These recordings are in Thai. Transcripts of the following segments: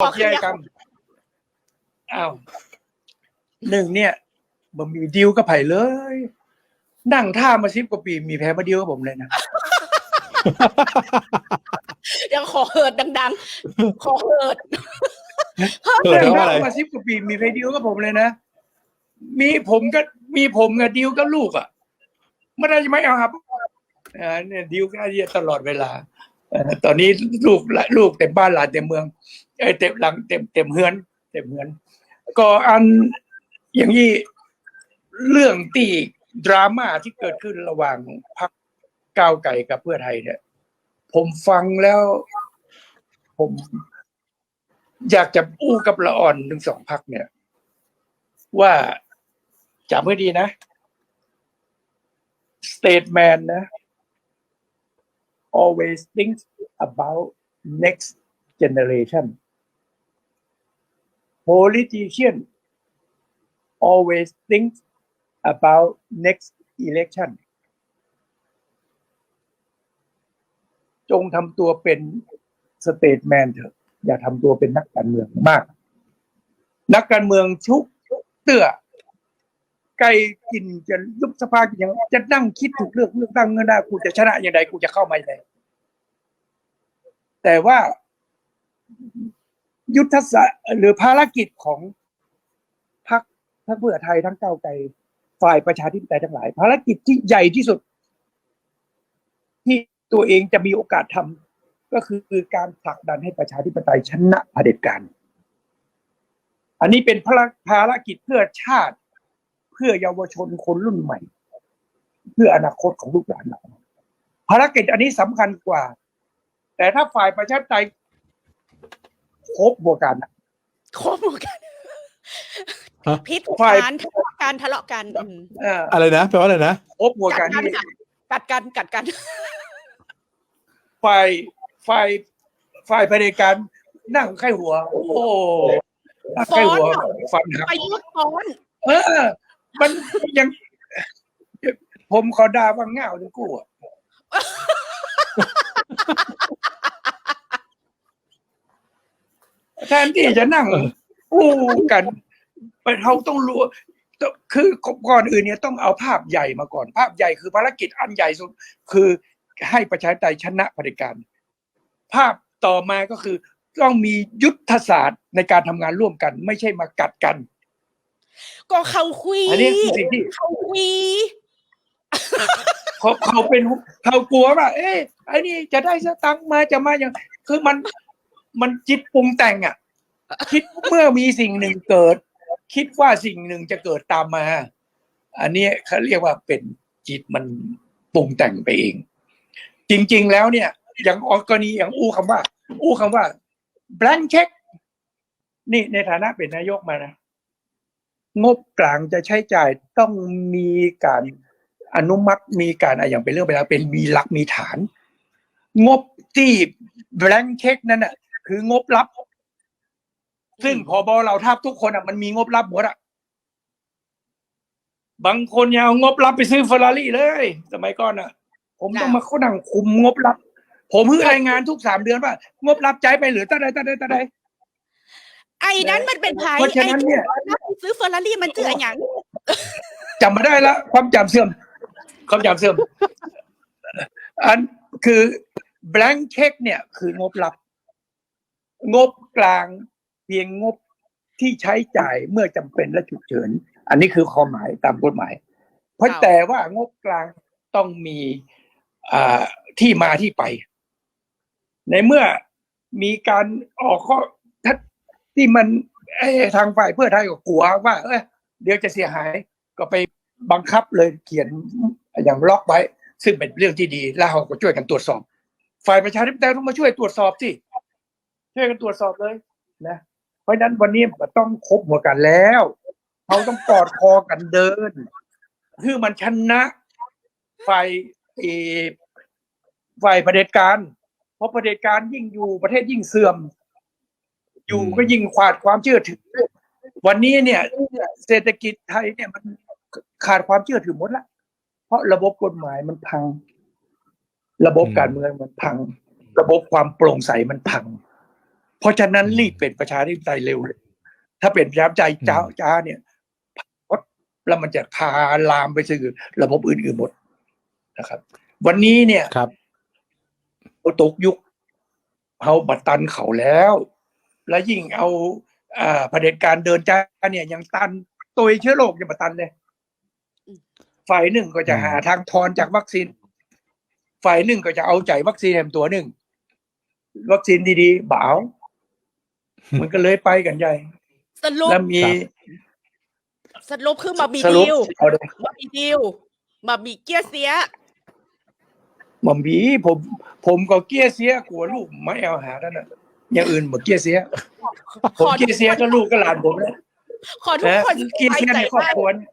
ขอเคลียร์กันอ้าวหนึ่งเนี่ยบ่มีดิวกับไผ่เลย นั่งท่ามาสิบกว่าปี มีแพ้มาดิวกับผมเลยนะยังขอเหิดดัง ๆ ขอเหิดเปิดนั่งแล้วท่าอะไรมาสิบกว่าปี มีแพ้ดิวกับผมเลยนะ มีผมก็มีผมกับดิวกับลูกอะไม่ได้ไม่เอาครับอ่าเนี่ยดิวกับไอ้เหี้ยตลอดเวลาเอ่อตอนนี้ลูกละลูกเต็มบ้านหลานเต็มเมือง เอ้เต็มหลังเต็มเต็มเฮือน เต็มเฮือน ก็อันอย่างนี้เรื่องตีดราม่าที่เกิดขึ้นระหว่างพรรคก้าวไก่กับเพื่อไทยเนี่ย ผมฟังแล้ว ผม อยากจะอู้กับละอ่อนทั้งสองพักเนี่ย ว่าจำไว้ดีนะ statement นะ always think about next generation politician always think about next election จงทำตัวเป็นสเตทแมนเถอะ อย่าทำตัวเป็นนักการเมืองมาก นักการเมืองชุกเตื้อไก่กินจะยุบสภากินอย่างจะนั่งคิดถูกเลือกเลือกตั้งเงินได้กูจะชนะอย่างไรกูจะเข้ามาอย่างไรแต่ว่า ยุทธศาสตร์หรือภารกิจของพรรคทั้งเพื่อไทยทั้งเก้าไกลฝ่ายประชาธิปไตยทั้งหลาย ภารกิจที่ใหญ่ที่สุด ที่ตัวเองจะมีโอกาสทำก็คือการผลักดันให้ประชาธิปไตยชนะเผด็จการอันนี้เป็นภารภารกิจเพื่อชาติ เพื่อเยาวชนคนรุ่นใหม่ เพื่ออนาคตของลูกหลานเราภารกิจอันนี้สำคัญกว่า แต่ถ้าฝ่ายประชาธิปไตย ครบบัวกันอะโคตรเหมือนกันฮะพิษฝ่ายการทะเลาะกันทะเลาะกันอืมเอออะไรนะแปลว่าอะไรนะครบบัวกักัดนกันนี่ค่ะกัดกันกัดกันฝ่ายฝ่ายฝ่ายเผด็จการนั่งไข้หัว โอ้โหนั่งไข้หัวฟันหักประยุทธ์ฟ้อนเออ มันยัง ผมขอด่าว่าเง่าทั้งคู่อะ แทนที่จะนั่งอู้กันไปเราต้องรู้ต้องคือก่อนอื่นเนี่ยต้องเอาภาพใหญ่มาก่อน ภาพใหญ่คือภารกิจอันใหญ่สุด คือให้ประชาธิปไตยชนะเผด็จการ ภาพต่อมาก็คือต้องมียุทธศาสตร์ในการทำงานร่วมกัน ไม่ใช่มากัดกัน ก็เขาคุยอันนี้คือสิ่งที่เขาคุยเขาเขาเป็นเขากลัวว่า เอ๊ะไอ้นี่จะได้สตังค์มาจะมาอย่าง คือมัน มันจิตปรุงแต่งอะ คิดเมื่อมีสิ่งหนึ่งเกิด คิดว่าสิ่งหนึ่งจะเกิดตามมา อันนี้เขาเรียกว่าเป็นจิตมันปรุงแต่งไปเอง จริง ๆ แล้วเนี่ย อย่างกรณีอย่างอู้คำว่า อู้คำว่า blank check นี่ในฐานะเป็นนายกมานะงบกลางจะใช้จ่ายต้องมีการอนุมัติมีการอะไรอย่างเป็นเรื่องไปแล้วเป็นมีหลักมีฐาน งบที่ blank check นั่นน่ะ คืองบลับ ซึ่งพอบอเราทับทุกคนอะมันมีงบลับหมดอะบางคนยังเอางบลับไปซื้อเฟอร์รารี่เลย สมัยก่อนอะ ผมต้องมาเข้านั่งคุมงบลับ ผมเพิ่งรายงานทุกสามเดือนว่างบลับใจายไปเหลือเท่าใดเท่าใดเท่าใดไอ้นั้นมันเป็นไผ่เพราะฉะนั้นเนี่ยไอ้ที่ว่าซื้อเฟอร์รารี่มันเจืออย่างจำไม่ได้ละความจำเสื่อม ความจำเสื่อม อันคือ blank check เนี่ยคืองบลับ งบกลางเพียงงบที่ใช้จ่ายเมื่อจำเป็นและฉุกเฉิน อันนี้คือความหมายตามกฎหมาย เพราะแต่ว่างบกลางต้องมีอ่าที่มาที่ไป ในเมื่อมีการออกข้อทัดที่มันทางฝ่ายเพื่อไทยก็กลัวว่า เอยเดี๋ยวจะเสียหายก็ไปบังคับเลยเขียนอย่างล็อกไว้ ซึ่งเป็นเรื่องที่ดี แล้วเราก็ช่วยกันตรวจสอบ ฝ่ายประชาธิปไตยต้องมาช่วยตรวจสอบสิ ช่วยกันตรวจสอบเลยนะเพราะฉะนั้นวันนี้มันต้องคบหัวกันแล้วเขาต้องกอดคอกันเดิน คือมันชนะฝ่ายเอ่อฝ่ายเด็จการ เพราะเด็จการยิ่งอยู่ประเทศยิ่งเสื่อม อยู่ก็ยิ่งขาดความเชื่อถือ วันนี้เนี่ย เศรษฐกิจไทยเนี่ยมันขาดความเชื่อถือหมดละเพราะระบบกฎหมายมันพัง ระบบการเมืองมันพัง ระบบความโปร่งใสมันพัง เพราะฉะนั้นรีบเป็นประชาธิปไตยเร็วเลย ถ้าเป็นประชาธิปไตยจ้าจ้าเนี่ยแล้วมันจะพาลามไปสู่ระบบอื่นๆหมดนะครับ วันนี้เนี่ยครับเราตกยุคเอาบัตรตันเขาแล้ว แล้วยิ่งเอาอ่าเผด็จการเดินจ้าเนี่ยยังตันตัวเชื้อโรคยังมาตันเลยฝ่ายหนึ่งก็จะหาทางทอนจากวัคซีน ฝ่ายหนึ่งก็จะเอาใจวัคซีนแหมตัวหนึ่ง วัคซีนดีๆบ่าว มันก็เลยไปกันใหญ่ สรุปแล้วมี สรุปคือมาบีสรุปดิวเอาเลยมาบีดิวมาบีเกียเสีย หม่อมบีผม ผมก็เกี้ยเสียกลัวลูกไม่เอาหาท่านน่ะอย่างอื่นหมดเกี้ยเสีย ผมเกี้ยเสียก็ลูกก็หลานผมนะขอทุกนะคนเกี้ยสบายเสียใจในครอบได้ครัวเนี่ย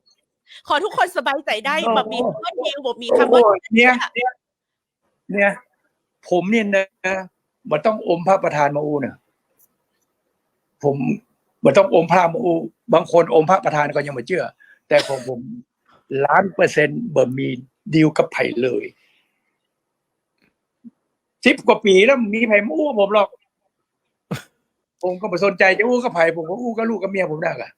ขอทุกคนสบายใจได้โอ้ มาบีเพื่อนดิวบอกมีโอ้คำว่าเนี่ย เนี่ย ผมเนี่ยนะมันต้องอมพระประธานมาอูเนี่ย ผมมันต้องอมพระมูบางคนอมพระประธานก็ยังไม่เชื่อ แต่ผมผมล้านเปอร์เซ็นต์บ่มีดีลกับไผ่เลยสิบกว่าปีแล้วมีไผ่มาอู้ผมหรอก ผมก็ไม่สนใจจะอู้กับไผ่ผมก็อู้กับลูกกับเมียผมได้อะ